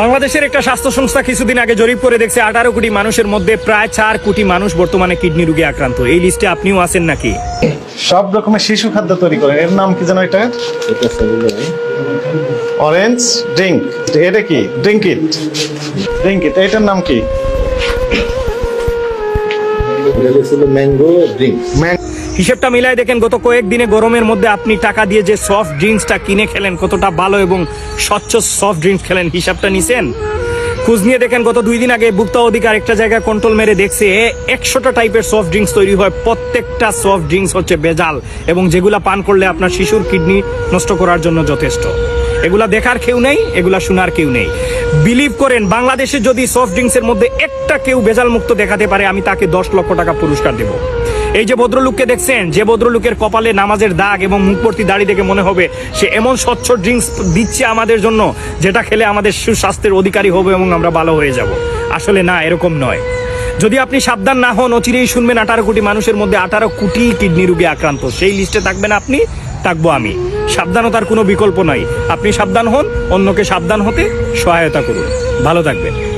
বাংলাদেশের একটা স্বাস্থ্য সংস্থা কিছুদিন আগে জরিপ করে দেখছে আঠারো কোটি মানুষের মধ্যে প্রায় চার কোটি মানুষ বর্তমানে কিডনি রোগে আক্রান্ত। এই লিস্টে আপনিও আছেন নাকি? সব রকমের শিশু খাদ্য তৈরি করেন। এর নাম কি জানো এটা? অরেঞ্জ ড্রিঙ্ক এটা কি? ড্রিঙ্ক ইট ড্রিঙ্ক ইট এটার নাম কি? Mango drink. হিসেবটা মিলাই দেখেন, গত কয়েকদিনে গরমের মধ্যে আপনি টাকা দিয়ে যে সফট ড্রিঙ্কসটা কিনে খেলেন, কতটা ভালো এবং স্বচ্ছ সফট ড্রিঙ্কস খেলেন, হিসাবটা নিছেন? খোঁজ নিয়ে দেখেন, গত দুই দিন আগে ভুক্ত অধিকার একটা জায়গায় কন্ট্রোল মেরে দেখছে একশোটা টাইপের সফট ড্রিঙ্কস তৈরি হয়, প্রত্যেকটা সফট ড্রিঙ্কস হচ্ছে বেজাল এবং যেগুলা পান করলে আপনার শিশুর কিডনি নষ্ট করার জন্য যথেষ্ট। এগুলা দেখার কেউ নেই, এগুলা শোনার কেউ নেই। বিলিভ করেন, বাংলাদেশে যদি সফট ড্রিঙ্কসের মধ্যে একটা কেউ বেজাল মুক্ত দেখাতে পারে, আমি তাকে দশ লক্ষ টাকা পুরস্কার দেব। এই যে ভদ্রলোককে দেখছেন, যে ভদ্রলোকের কপালে নামাজের দাগ এবং মুখভর্তি দাড়ি দেখে মনে হবে, সে এমন স্বচ্ছ ড্রিঙ্কস দিচ্ছে আমাদের জন্য, যেটা খেলে আমাদের সুস্বাস্থ্যের অধিকারী হবে এবং আমরা ভালো হয়ে যাব। আসলে না, এরকম নয়। যদি আপনি সাবধান না হন, অচিরেই শুনবেন আঠারো কোটি মানুষের মধ্যে আঠারো কোটি কিডনি রোগে আক্রান্ত। সেই লিস্টে থাকবেন আপনি, থাকব আমি। সাবধানতার কোনো বিকল্প নাই। আপনি সাবধান হন, অন্যকে সাবধান হতে সহায়তা করুন। ভালো থাকবেন।